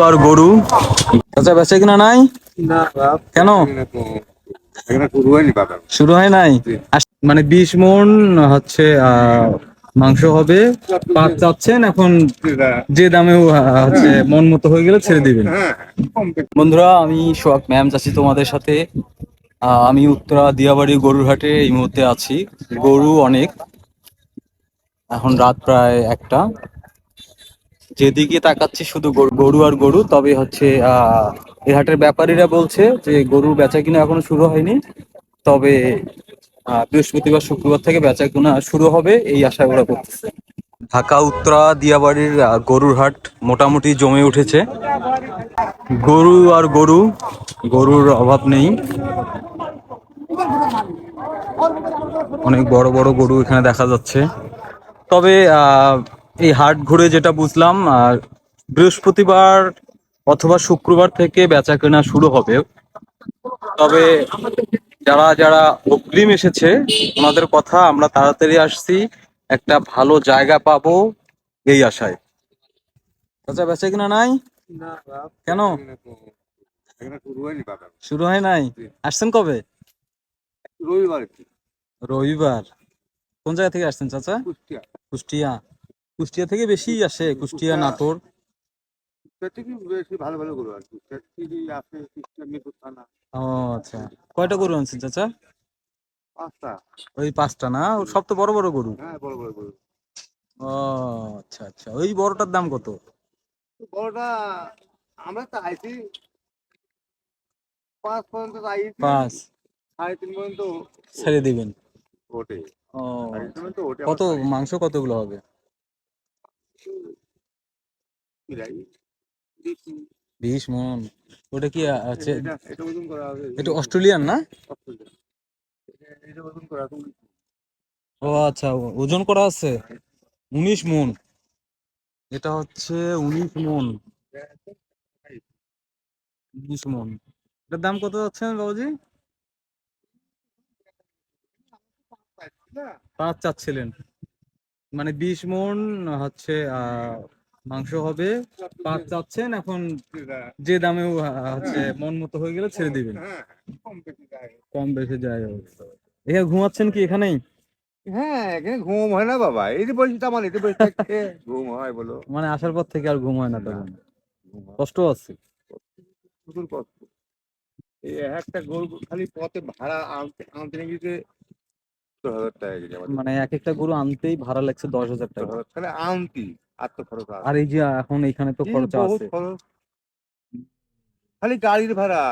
আর গরু? আচ্ছা বেচা কিনা নাই? কেন? শুরু হয় নাই? মানে বিশ মন হচ্ছে মাংস হবে। পাঁচ চাচ্ছেন এখন যে আহ, হচ্ছে মন মতো হয়ে গেলে ছেড়ে দিবেন। হ্যাঁ কম বেশি। বন্ধুরা আমি সোহাগ ম্যাম চাচ্ছি তোমাদের সাথে। আমি উত্তরা দিয়াবাড়ি গরুর হাটে এই মুহূর্তে আছি। গরু অনেক। এখন রাত প্রায় একটা। যেদিকে তাকাচ্ছি শুধু গরু আর গরু, তবে হচ্ছে, আহ এই হাটের ব্যাপারীরা বলছে যে গরু বেচা কিনা এখনও শুরু হয়নি। তবে বৃহস্পতিবার, শুক্রবার থেকে বেচা কিনা শুরু হবে এই আশা ওরা করতেছে। ঢাকা, উত্তরা, দিয়াবাড়ির গরুর হাট মোটামুটি জমে উঠেছে। গরু আর গরু, গরুর অভাব নেই। অনেক বড় বড় গরু এখানে দেখা যাচ্ছে। তবে এই হাট ঘুরে যেটা বুঝলাম বৃহস্পতিবার অথবা শুক্রবার থেকে বেচা কেনা শুরু হবে। তবে যারা যারা অগ্রিম এসেছে ওনাদের কথা আমরা তাড়াতাড়ি আসছি। একটা ভালো জায়গা পাবো এই আশায়। আচ্ছা বেচা কিনা নাই কেন? শুরু হয় নাই? আসছেন কবে? রবিবার। রবিবার। কোন জায়গা থেকে আসছেন চাচা? কুষ্টিয়া। কুষ্টিয়া। কুষ্টিয়া থেকে বেশি আসে কুষ্টিয়া নাটোর। বেশি ভালো ভালো গরু আচ্ছা। কয়টা গরু আনছেন চাচা? পাঁচটা। ওই পাঁচটা না? সব তো বড় বড় গরু? হ্যাঁ বড় বড় গরু। ও আচ্ছা আচ্ছা। ওই বড়টার দাম কত? বড়টা আমরা তো আইছি পাঁচ পর্যন্ত আইছি। পাঁচ। সাড়ে তিন পর্যন্ত ছেড়ে দিবেন। ও কত মাংস কতগুলো হবে? বিশ মন। ওটা কি আছে এটা অস্ট্রেলিয়ান না? ও আচ্ছা ওজন করা আছে? উনিশ মন। এটা হচ্ছে উনিশ মন। উনিশ মন। এটার দাম কত যাচ্ছে বাবুজি? পাঁচ চাচ্ছিলেন। মানে বিশ মন হচ্ছে আহ মাংস হবে পাঁচ চাচ্ছেন এখন যে দামে হচ্ছে মন মতো হয়ে গেলে ছেড়ে দিবেন। হ্যাঁ কম বেশি যায়। এখানে ঘুমাচ্ছেন কি এখানেই? হ্যাঁ এখানে ঘুম হয় না বাবা। এই যে তো আমার এতে বসে থাকতে ঘুম হয় বলো। মানে আসার পর থেকে আর ঘুম হয় না তখন। কষ্ট আছে? প্রচুর কষ্ট। এই একটা গরু খালি পথে ভাড়া আনতে আনতে নিয়ে মানে এক একটা গরু আনতেই ভাড়া লাগছে দশ হাজার টাকা। খালি আনতি। আর তো খরচ আর এই যে এখন এখানে তো খরচা আছে। খালি গাড়ির ভাড়া।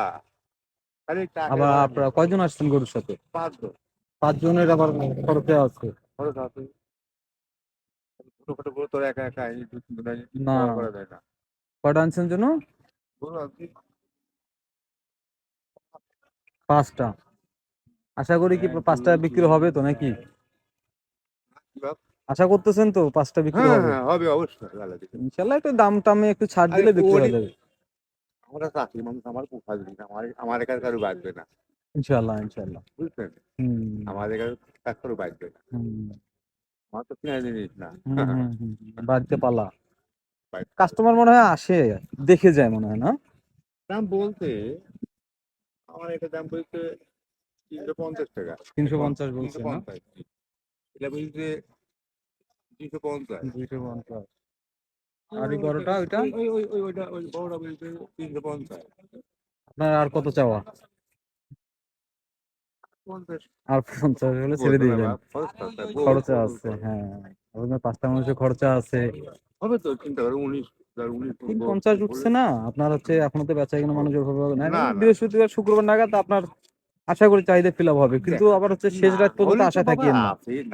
খালি টাকা আবার আপনারা কয়জন আসছেন গরুর সাথে? পাঁচশো পাঁচ জনের আবার খরচা আছে। খরচ আছে। ছোট ছোট গরু তোর একা একা এই দু তিন না। করা যায় না। কয়টা আনছেন জন্য গরু আনছি। পাঁচটা। আশা করি কি এক, পাঁচটা বিক্রি হবে তো নাকি? বাপ? আশা করতেছেন তো পাঁচটা বিক্রি হ্যাঁ হবে? হ্যাঁ হবে অবশ্যই আল্লাহ দিলে। ইনশাল্লাহ একটু দাম টামে একটু ছাড় আরে দিলে বিক্রি হয়ে যাবে। আমরা চাকরি মানুষ আমার পোষা জিনিস আমার আমার এখানে কারও বাঁচবে না। ইনশাল্লাহ ইনশাল্লাহ বুঝলেন হুম। আমার এখানে কাজ করে বাঁচবে না। হুম। আমার তো কিনা জিনিস না। হুম, হুম, হুম, বাড়িতে পালা। বাড়িতে। কাস্টমার মনে হয় আসে দেখে যায় মনে হয় না? দাম বলতে আমার এটা দাম বলতে তিনশো পঞ্চাশ টাকা। তিনশো পঞ্চাশ বলছে না? পঞ্চাশ। এটা বলতে তিনশো পঞ্চাশ। দুইশো পঞ্চাশ। আর এই বড়টা ওইটা ওই ওই ওই ওইটা ওই বড়টা বলতে তিনশো পঞ্চাশ। আপনার আর কত চাওয়া? আর পঞ্চাশ হলে ছেড়ে দিবেন খরচ আছে, হ্যাঁ। আপনার পাঁচটা মানুষের খরচা আছে। হবে তো চিন্তা করো উনিশ পঞ্চাশ উঠছে না? আপনার হচ্ছে এখনও তো বেচা কিনা মানুষ ওইভাবে হবে না না, না। বৃহস্পতিবার শুক্রবার নাগাদ আপনার আশা করি চাহিদা ফিল আপ হবে। কিন্তু আবার হচ্ছে শেষ রাত পর্যন্ত আশা থাকিয়ে না।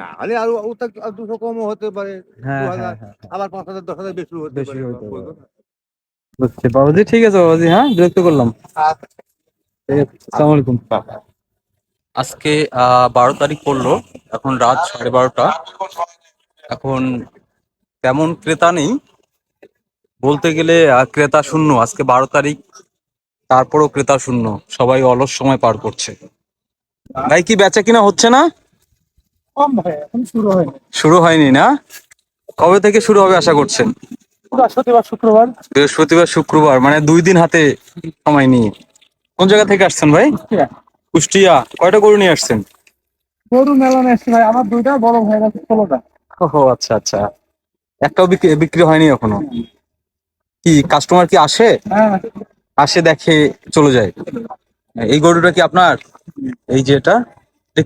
না হলে আরও ওটা আর দুশো কমও হতে পারে হ্যাঁ হ্যাঁ হ্যাঁ হ্যাঁ। আবার পাঁচ হাজার দশ হাজার বেশি হতে বেশি পারে হতে পারে। বুঝছি বাবাজি ঠিক আছে বাবাজি হ্যাঁ বিরক্ত করলাম। ঠিক আছে, আসসালামু আলাইকুম। আজকে আহ, বারো তারিখ পড়ল এখন রাত সাড়ে বারোটা। এখন তেমন ক্রেতা নেই। বলতে গেলে ক্রেতা শূন্য আজকে বারো তারিখ। তারপরও ক্রেতা শূন্য। সবাই অলস সময় পার করছে। ভাই কি বেচা কিনা হচ্ছে না? এখন শুরু হয়নি। শুরু হয়নি না? কবে থেকে শুরু হবে আশা করছেন? বৃহস্পতিবার শুক্রবার। বৃহস্পতিবার শুক্রবার মানে দুই দিন হাতে সময় নিয়ে। কোন জায়গা থেকে আসছেন ভাই? কুষ্টিয়া। কয়টা গরু নিয়ে আসছেন? গরু মেলানো এসছে ভাই আমার দুইটা বড় ভাই আছে ষোলোটা ও আচ্ছা আচ্ছা। একটাও বিক্রি বিক্রি হয়নি এখনও? কি কাস্টমার কি আসে? হ্যাঁ আসে দেখে চলে যায়। এই গরুটা কি আপনার? এই যে এটা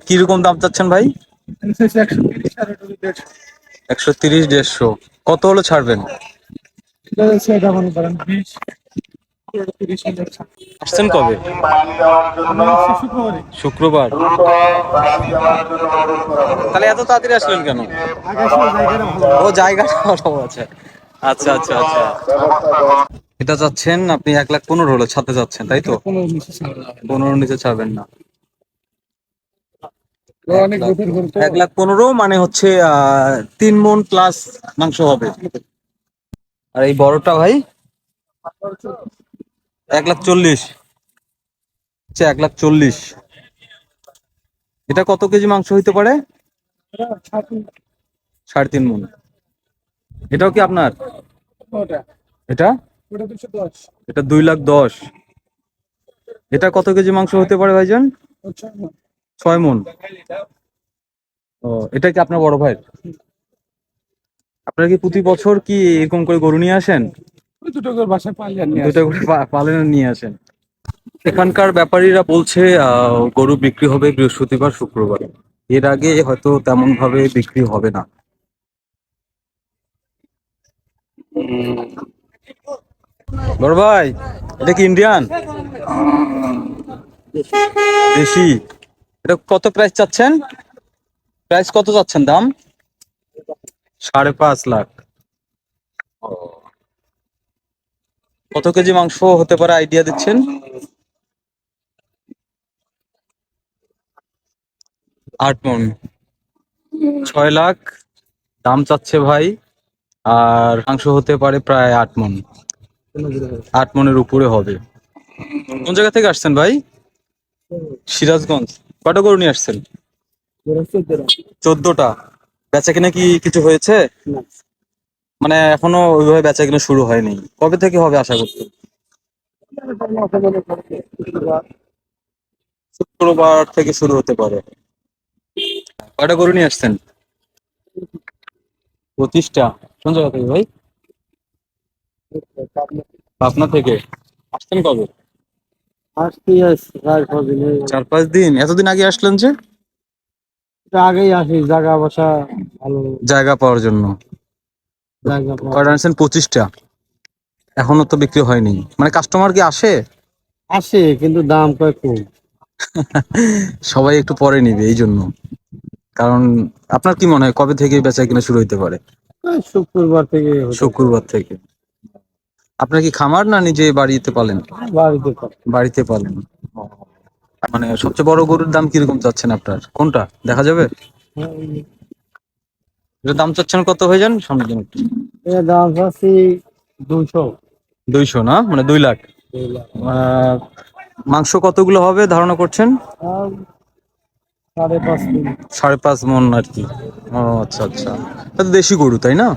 কীরকম দাম চাচ্ছেন ভাই? একশো তিরিশ, দেড়শো। কত হলো ছাড়বেন? আসছেন কবে? শুক্রবার। তাহলে এত তাড়াতাড়ি আসলেন কেন? ও জায়গাটা ভালো আচ্ছা আচ্ছা আচ্ছা। এটা চাচ্ছেন আপনি এক লাখ পনেরো হলো ছাড়তে চাচ্ছেন তাই তো। পনেরো নিচে ছাড়বেন। না। এক লাখ পনেরো মানে হচ্ছে তিন মন প্লাস মাংস হবে। আর এই বড়টা ভাই? এক লাখ চল্লিশ। এক লাখ চল্লিশ। এটা কত কেজি মাংস হইতে পারে? সাড়ে তিন মন। এটাও কি আপনার? এটা? এটা দুই লাখ দশ। এটা কত কেজি মাংস হতে পারে ভাইজান? ছয় মন। ও এটা কি আপনার বড় ভাই আপনারা কি প্রতি বছর কি এরকম করে গরু নিয়ে আসেন? দুটো করে বাসায় নিয়ে দুটো করে পালেন নিয়ে আসেন। এখানকার ব্যাপারীরা বলছে আহ, গরু বিক্রি হবে বৃহস্পতিবার শুক্রবার। এর আগে হয়তো তেমন ভাবে বিক্রি হবে না। বড় ভাই এটা কি ইন্ডিয়ান দেশি। এটা কত প্রাইস চাচ্ছেন? প্রাইস কত চাচ্ছেন দাম? সাড়ে পাঁচ লাখ। কত কেজি মাংস হতে পারে আইডিয়া দিচ্ছেন? আট মন। ছয় লাখ। দাম চাচ্ছে ভাই। আর মাংস হতে পারে প্রায় আট মন। আট মনের উপরে হবে। কোন জায়গা থেকে আসছেন ভাই? সিরাজগঞ্জ। কটা গরু নিয়ে আসছেন? চোদ্দটা। বেচা কিনা কি কিছু হয়েছে? মানে এখনও ওইভাবে বেচা কিনা শুরু হয়নি। কবে থেকে হবে আশা করতে শুক্রবার থেকে শুরু হতে পারে। কয়টা গরু নিয়ে আসছেন? পঁচিশটা। কোন জায়গা থেকে ভাই? পাবনা থেকে। আসছেন কবে? আসতে চার পাঁচ দিন চার পাঁচ দিন। এতদিন আগে আসলেন যে? আগেই আসি জায়গা বসা ভালো। জায়গা পাওয়ার জন্য। কয়টা আনছেন পঁচিশটা। এখনও তো বিক্রি হয়নি। মানে কাস্টমার কি আসে? আসে কিন্তু দাম কয় কম। সবাই একটু পরে নিবে এই জন্য। কারণ আপনার কি মনে হয় কবে থেকে বেচা কিনা শুরু হতে পারে? শুক্রবার থেকে শুক্রবার থেকে। আপনার কি খামার না নিজে বাড়িতে পালেন? বাড়িতে বাড়িতে পালেন। মানে সবচেয়ে বড় গরুর দাম কীরকম চাচ্ছেন আপনার? কোনটা? দেখা যাবে? দাম চাচ্ছেন কত হয়ে যান সামনে দিন একটু। দাম চাচ্ছি দুইশো। না? মানে দুই লাখ। মাংস কতগুলো হবে ধারণা করছেন? সাড়ে পাঁচ মন। আর কি। ও আচ্ছা আচ্ছা। দেশি গরু তাই না?